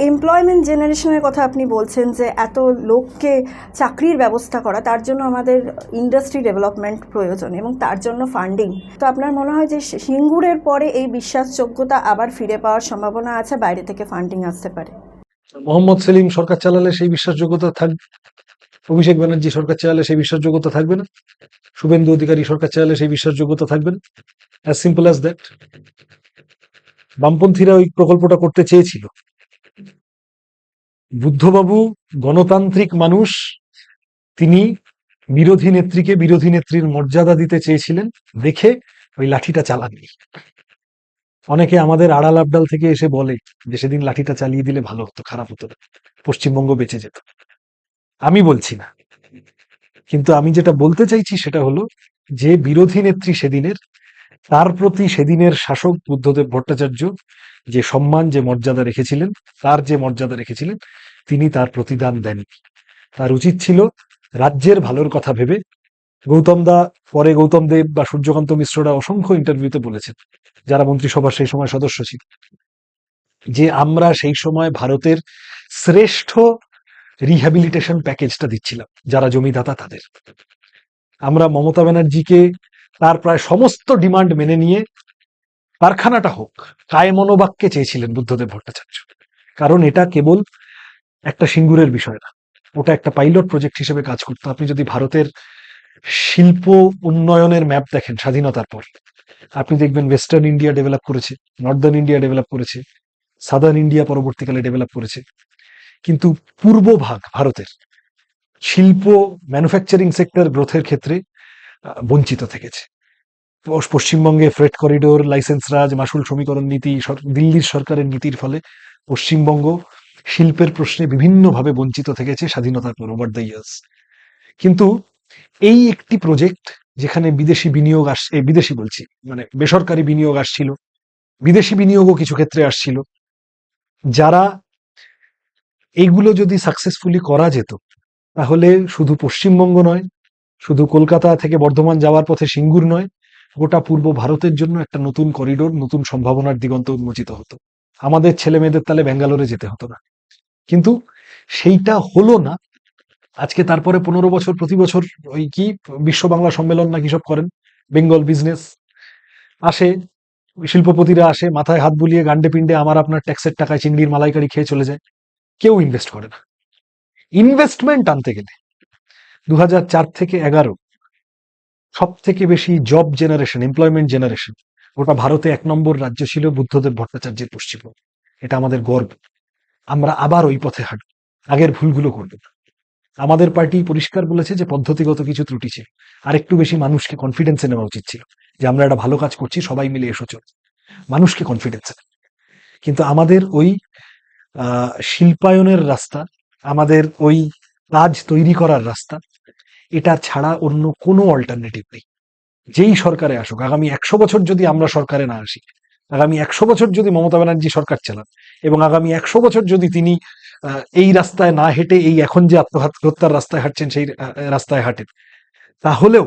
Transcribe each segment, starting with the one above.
Employment জেনারেশনের কথা আপনি বলছেন যে এত লোককে চাকরির ব্যবস্থা করা, তার জন্য আমাদের ইন্ডাস্ট্রি ডেভেলপমেন্ট প্রয়োজন এবং তার জন্য ফান্ডিং তো আপনার মনে হয় যে সিঙ্গুরের পরে এই বিশ্বাসযোগ্যতা আবার ফিরে পাওয়ার সম্ভাবনা আছে, বাইরে থেকে ফান্ডিং আসতে পারে? মোহাম্মদ সেলিম, সরকার চালালে সেই বিশ্বাসযোগ্যতা থাকবে অভিষেক ব্যানার্জি, সরকার চালালে সেই বিশ্বাসযোগ্যতা থাকবে না। শুভেন্দু অধিকারী, সরকার চালালে সেই বিশ্বাসযোগ্যতা থাকবে না। অ্যাজ সিম্পল অ্যাজ দ্যাট বামপন্থীরা ওই প্রকল্পটা করতে চেয়েছিল। বুদ্ধবাবু গণতান্ত্রিক মানুষ, তিনি বিরোধী নেত্রীকে বিরোধী নেত্রীর মর্যাদা দিতে চেয়েছিলেন, দেখে ওই লাঠিটা চালাননি। অনেকে আমাদের আড়াল আবডাল থেকে এসে বলে যে সেদিন লাঠিটা চালিয়ে দিলে ভালো হতো, খারাপ হতো না পশ্চিমবঙ্গ বেঁচে যেত। আমি বলছি না। কিন্তু আমি যেটা বলতে চাইছি সেটা হলো যে বিরোধী নেত্রী সেদিনের তার প্রতি সেদিনের শাসক বুদ্ধদেব ভট্টাচার্য যে সম্মান, যে মর্যাদা রেখেছিলেন, তার যে মর্যাদা রেখেছিলেন, তিনি তার প্রতিদান দেন তার উচিত ছিল রাজ্যের ভালোর কথা ভেবে গৌতম দা, পরে গৌতম দেব বা সূর্যকান্ত মিশ্ররা অসংখ্য ইন্টারভিউতে বলেছেন, যারা মন্ত্রিসভার সেই সময় সদস্য ছিল, যে আমরা সেই সময় ভারতের শ্রেষ্ঠ রিহ্যাবিলিটেশন প্যাকেজটা দিচ্ছিলাম, যারা জমিদাতা তাদের। আমরা মমতা ব্যানার্জিকে তার প্রায় সমস্ত ডিমান্ড মেনে নিয়ে কারখানাটা হোক কায় মনোবাক্যে চেয়েছিলেন বুদ্ধদেব ভট্টাচার্য। কারণ এটা কেবল একটা সিঙ্গুরের বিষয় না, ওটা একটা পাইলট প্রজেক্ট হিসেবে কাজ করতো। আপনি যদি ভারতের শিল্প উন্নয়নের ম্যাপ দেখেন স্বাধীনতার পর, আপনি দেখবেন ওয়েস্টার্ন ইন্ডিয়া ডেভেলপ করেছে নর্দার্ন ইন্ডিয়া ডেভেলপ করেছে সাদার্ন ইন্ডিয়া পরবর্তীকালে ডেভেলপ করেছে। কিন্তু পূর্ব ভাগ ভারতের শিল্প ম্যানুফ্যাকচারিং সেক্টর গ্রোথের ক্ষেত্রে বঞ্চিত থেকেছে। পশ্চিমবঙ্গে ফ্রেড করিডোর লাইসেন্স রাজ মাসুল সমীকরণ নীতি দিল্লির সরকারের নীতির ফলে পশ্চিমবঙ্গ শিল্পের প্রশ্নে বিভিন্নভাবে বঞ্চিত থেকেছে স্বাধীনতার পর ওভার দ্য ইয়ার্স কিন্তু এই একটি প্রজেক্ট যেখানে বিদেশি বিনিয়োগ আস বিদেশি বলছি মানে বেসরকারি বিনিয়োগ আসছিল, বিদেশি বিনিয়োগও কিছু ক্ষেত্রে আসছিল, যারা এইগুলো যদি সাকসেসফুলি করা যেত, তাহলে শুধু পশ্চিমবঙ্গ নয় শুধু কলকাতা থেকে বর্ধমান যাওয়ার পথে সিঙ্গুর নয়, গোটা পূর্ব ভারতের জন্য একটা নতুন করিডোর, নতুন সম্ভাবনার দিগন্ত উন্মোচিত হতো। আমাদের ছেলে মেয়েদের তালে ব্যাঙ্গালোরে যেতে হতো না। কিন্তু সেইটা হলো না। আজকে তারপরে পনেরো বছর, প্রতি বছর ওই কি, বিশ্ব বাংলা সম্মেলন নাকি সব করেন, বেঙ্গল বিজনেস আসে, শিল্পপতিরা আসে, মাথায় হাত বুলিয়ে গান্ডে পিণ্ডে আমার আপনার ট্যাক্সের টাকায় চিংড়ির মালাইকারি খেয়ে চলে যায়। কেউ ইনভেস্ট করে না। ইনভেস্টমেন্ট আনতে গেলে দু থেকে এগারো সব থেকে বেশি জব জেনারেশন এমপ্লয়মেন্ট জেনারেশন ওটা ভারতে এক নম্বর রাজ্য ছিল বুদ্ধদেব ভট্টাচার্যের পশ্চিমবঙ্গ। এটা আমাদের গর্ব। আমরা আবার ওই পথে হাঁটব। আগের ভুলগুলো করব। আমাদের পার্টি পরিষ্কার বলেছে যে পদ্ধতিগত কিছু ত্রুটি ছিল। আর একটু বেশি মানুষকে কনফিডেন্সে নেওয়া উচিত ছিল যে আমরা একটা ভালো কাজ করছি, সবাই মিলে এসো, চল। মানুষকে কনফিডেন্সে কিন্তু আমাদের ওই শিল্পায়নের রাস্তা, আমাদের ওই কাজ তৈরি করার রাস্তা এটা ছাড়া অন্য কোনো অল্টারনেটিভ নেই। যেই সরকারে আসুক, আগামী একশো বছর যদি আমরা সরকারে না আসি, আগামী একশো বছর যদি মমতা ব্যানার্জি সরকার চালান, এবং আগামী একশো বছর যদি তিনি এই রাস্তায় না হেঁটে এই এখন যে আত্মহত্যার রাস্তায় হাঁটছেন, সেই রাস্তায় হাঁটেন, তাহলেও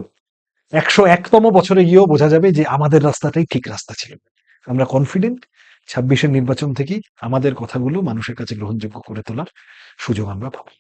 একশো একতম বছরে গিয়েও বোঝা যাবে যে আমাদের রাস্তাটাই ঠিক রাস্তা ছিল। আমরা কনফিডেন্ট ছাব্বিশের নির্বাচন থেকেই আমাদের কথাগুলো মানুষের কাছে গ্রহণযোগ্য করে তোলার সুযোগ আমরা পাবো।